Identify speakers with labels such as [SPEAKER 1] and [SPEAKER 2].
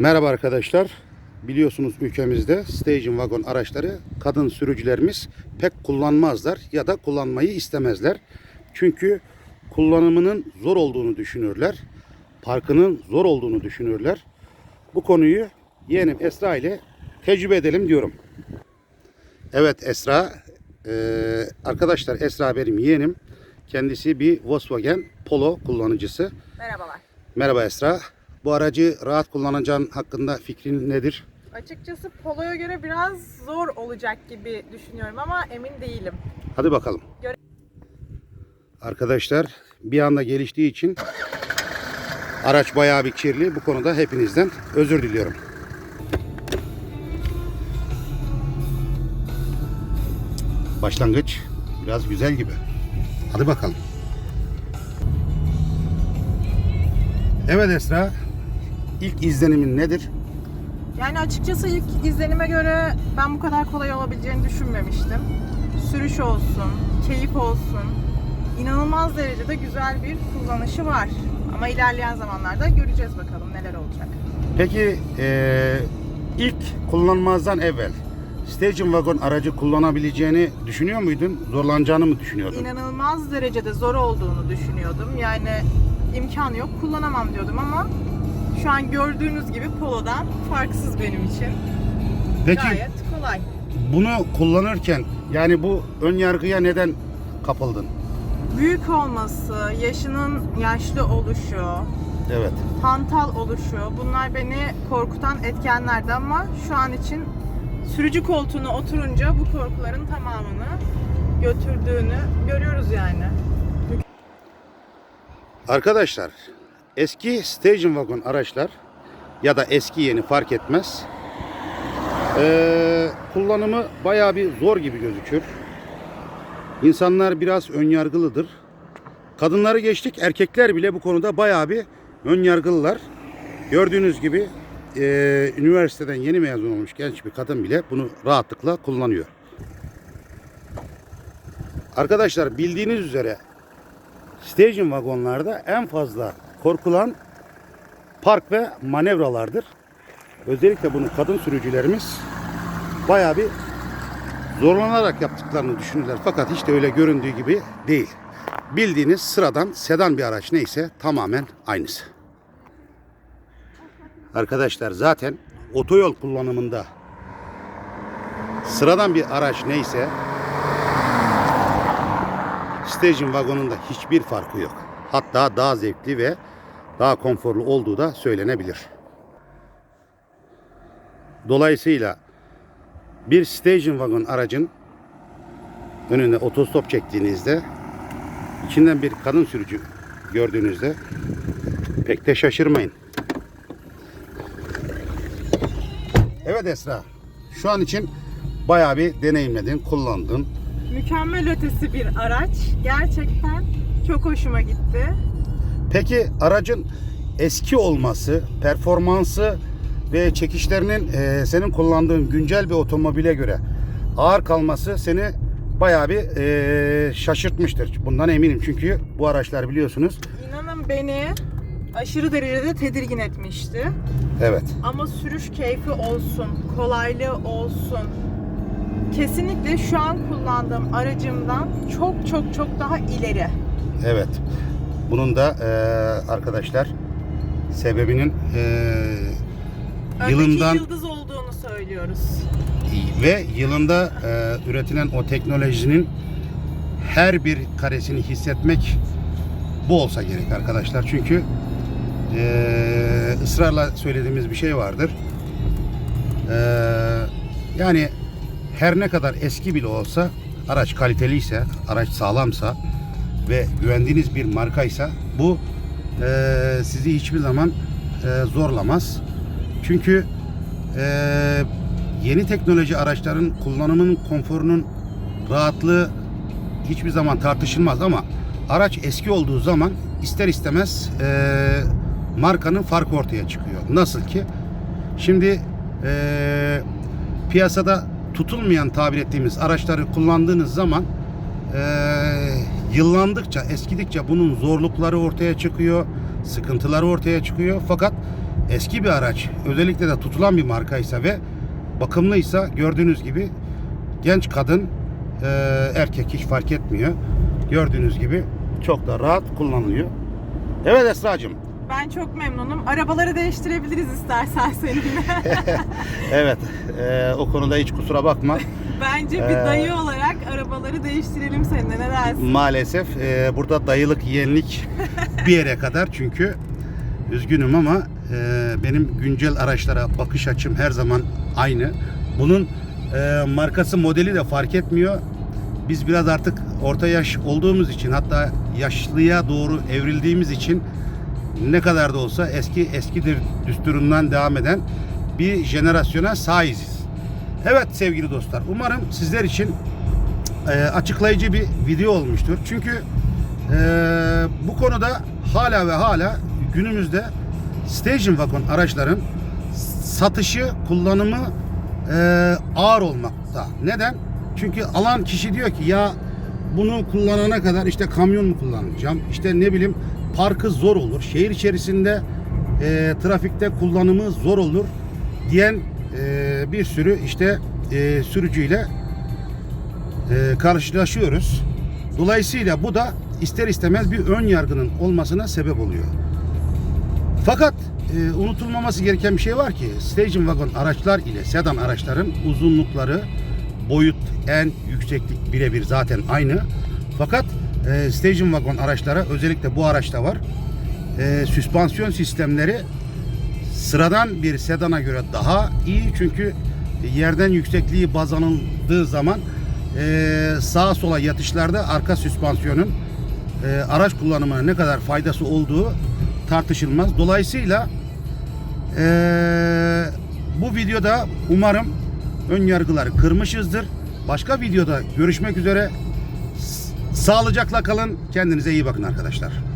[SPEAKER 1] Merhaba arkadaşlar. Biliyorsunuz ülkemizde station wagon araçları kadın sürücülerimiz pek kullanmazlar ya da kullanmayı istemezler. Çünkü kullanımının zor olduğunu düşünürler. Parkının zor olduğunu düşünürler. Bu konuyu yeğenim Esra ile tecrübe edelim diyorum. Evet Esra. Eee, arkadaşlar Esra benim yeğenim. Kendisi bir Volkswagen Polo kullanıcısı.
[SPEAKER 2] Merhabalar.
[SPEAKER 1] Merhaba Esra. Bu aracı rahat kullanacağın hakkında fikrin nedir?
[SPEAKER 2] Açıkçası Polo'ya göre biraz zor olacak gibi düşünüyorum ama emin değilim.
[SPEAKER 1] Hadi bakalım.
[SPEAKER 2] Göre-
[SPEAKER 1] Arkadaşlar bir anda geliştiği için araç bayağı bir kirli. Bu konuda hepinizden özür diliyorum. Başlangıç biraz güzel gibi. Hadi bakalım. Evet Esra. İlk izlenimin nedir?
[SPEAKER 2] Yani açıkçası ilk izlenime göre ben bu kadar kolay olabileceğini düşünmemiştim. Sürüş olsun, keyif olsun. İnanılmaz derecede güzel bir kullanışı var. Ama ilerleyen zamanlarda göreceğiz bakalım neler olacak.
[SPEAKER 1] Peki eee, ilk kullanmazdan evvel station wagon aracı kullanabileceğini düşünüyor muydun? Zorlanacağını mı düşünüyordun?
[SPEAKER 2] İnanılmaz derecede zor olduğunu düşünüyordum. Yani imkan yok kullanamam diyordum ama şu an gördüğünüz gibi Polo'dan farksız benim için.
[SPEAKER 1] Peki
[SPEAKER 2] Gayet kolay.
[SPEAKER 1] bunu kullanırken yani bu ön yargıya neden kapıldın?
[SPEAKER 2] Büyük olması, yaşının yaşlı oluşu,
[SPEAKER 1] Evet.
[SPEAKER 2] hantal oluşu bunlar beni korkutan etkenlerdi ama şu an için sürücü koltuğuna oturunca bu korkuların tamamını götürdüğünü görüyoruz yani.
[SPEAKER 1] Arkadaşlar eski station wagon araçlar ya da eski yeni fark etmez. Eee, kullanımı bayağı bir zor gibi gözükür. İnsanlar biraz önyargılıdır. Kadınları geçtik erkekler bile bu konuda bayağı bir önyargılılar. Gördüğünüz gibi eee, üniversiteden yeni mezun olmuş genç bir kadın bile bunu rahatlıkla kullanıyor. Arkadaşlar bildiğiniz üzere Station vagonlarda en fazla korkulan park ve manevralardır. Özellikle bunu kadın sürücülerimiz bayağı bir zorlanarak yaptıklarını düşünürler. Fakat hiç de öyle göründüğü gibi değil. Bildiğiniz sıradan sedan bir araç neyse tamamen aynısı. Arkadaşlar zaten otoyol kullanımında sıradan bir araç neyse Station vagonunda hiçbir farkı yok. Hatta daha zevkli ve daha konforlu olduğu da söylenebilir. Dolayısıyla bir station wagon aracın önüne otostop çektiğinizde içinden bir kadın sürücü gördüğünüzde pek de şaşırmayın. Evet Esra. Şu an için bayağı bir deneyimledin, kullandın.
[SPEAKER 2] Mükemmel ötesi bir araç. Gerçekten çok hoşuma gitti.
[SPEAKER 1] Peki aracın eski olması, performansı ve çekişlerinin e, senin kullandığın güncel bir otomobile göre ağır kalması seni bayağı bir e, şaşırtmıştır. Bundan eminim çünkü bu araçlar biliyorsunuz.
[SPEAKER 2] İnanın beni aşırı derecede tedirgin etmişti.
[SPEAKER 1] Evet.
[SPEAKER 2] Ama sürüş keyfi olsun, kolaylığı olsun. Kesinlikle şu an kullandığım aracımdan çok çok çok daha ileri.
[SPEAKER 1] Evet. Bunun da e, arkadaşlar sebebinin e,
[SPEAKER 2] Öndeki
[SPEAKER 1] yılından
[SPEAKER 2] yıldız olduğunu söylüyoruz.
[SPEAKER 1] ve yılında e, üretilen o teknolojinin her bir karesini hissetmek bu olsa gerek arkadaşlar. Çünkü e, ısrarla söylediğimiz bir şey vardır. E, yani her ne kadar eski bile olsa araç kaliteliyse, araç sağlamsa ve güvendiğiniz bir markaysa bu e, sizi hiçbir zaman e, zorlamaz. Çünkü e, yeni teknoloji araçların kullanımının konforunun rahatlığı hiçbir zaman tartışılmaz ama araç eski olduğu zaman ister istemez e, markanın farkı ortaya çıkıyor. Nasıl ki şimdi e, piyasada tutulmayan tabir ettiğimiz araçları kullandığınız zaman e, yıllandıkça, eskidikçe bunun zorlukları ortaya çıkıyor, sıkıntıları ortaya çıkıyor. Fakat eski bir araç, özellikle de tutulan bir markaysa ve bakımlıysa gördüğünüz gibi genç kadın, e, erkek hiç fark etmiyor. Gördüğünüz gibi çok da rahat kullanılıyor. Evet Esra'cığım.
[SPEAKER 2] Ben çok memnunum. Arabaları değiştirebiliriz istersen seninle.
[SPEAKER 1] Evet, e, o konuda hiç kusura bakma.
[SPEAKER 2] Bence bir
[SPEAKER 1] Ee,
[SPEAKER 2] dayı olarak arabaları değiştirelim seninle. Ne dersin?
[SPEAKER 1] Maalesef e, burada dayılık yeğenlik bir yere kadar çünkü üzgünüm ama e, benim güncel araçlara bakış açım her zaman aynı. Bunun e, markası modeli de fark etmiyor. Biz biraz artık orta yaş olduğumuz için hatta yaşlıya doğru evrildiğimiz için ne kadar da olsa eski eskidir düsturundan devam eden bir jenerasyona sahiziz. Evet sevgili dostlar umarım sizler için e, açıklayıcı bir video olmuştur. Çünkü e, bu konuda hala ve hala günümüzde station wagon araçların satışı, kullanımı e, ağır olmakta. Neden? Çünkü alan kişi diyor ki ya bunu kullanana kadar işte kamyon mu kullanacağım? İşte ne bileyim parkı zor olur. Şehir içerisinde e, trafikte kullanımı zor olur diyen e, bir sürü işte e, sürücüyle e, karşılaşıyoruz. Dolayısıyla bu da ister istemez bir ön yargının olmasına sebep oluyor. Fakat e, unutulmaması gereken bir şey var ki station wagon araçlar ile sedan araçların uzunlukları, boyut, en yükseklik birebir zaten aynı. Fakat e, station wagon araçlara özellikle bu araçta var. E, süspansiyon sistemleri sıradan bir sedana göre daha iyi çünkü yerden yüksekliği baz alındığı zaman e, sağa sola yatışlarda arka süspansiyonun e, araç kullanımına ne kadar faydası olduğu tartışılmaz. Dolayısıyla e, bu videoda umarım ön yargıları kırmışızdır. Başka videoda görüşmek üzere. Sağlıcakla kalın. Kendinize iyi bakın arkadaşlar.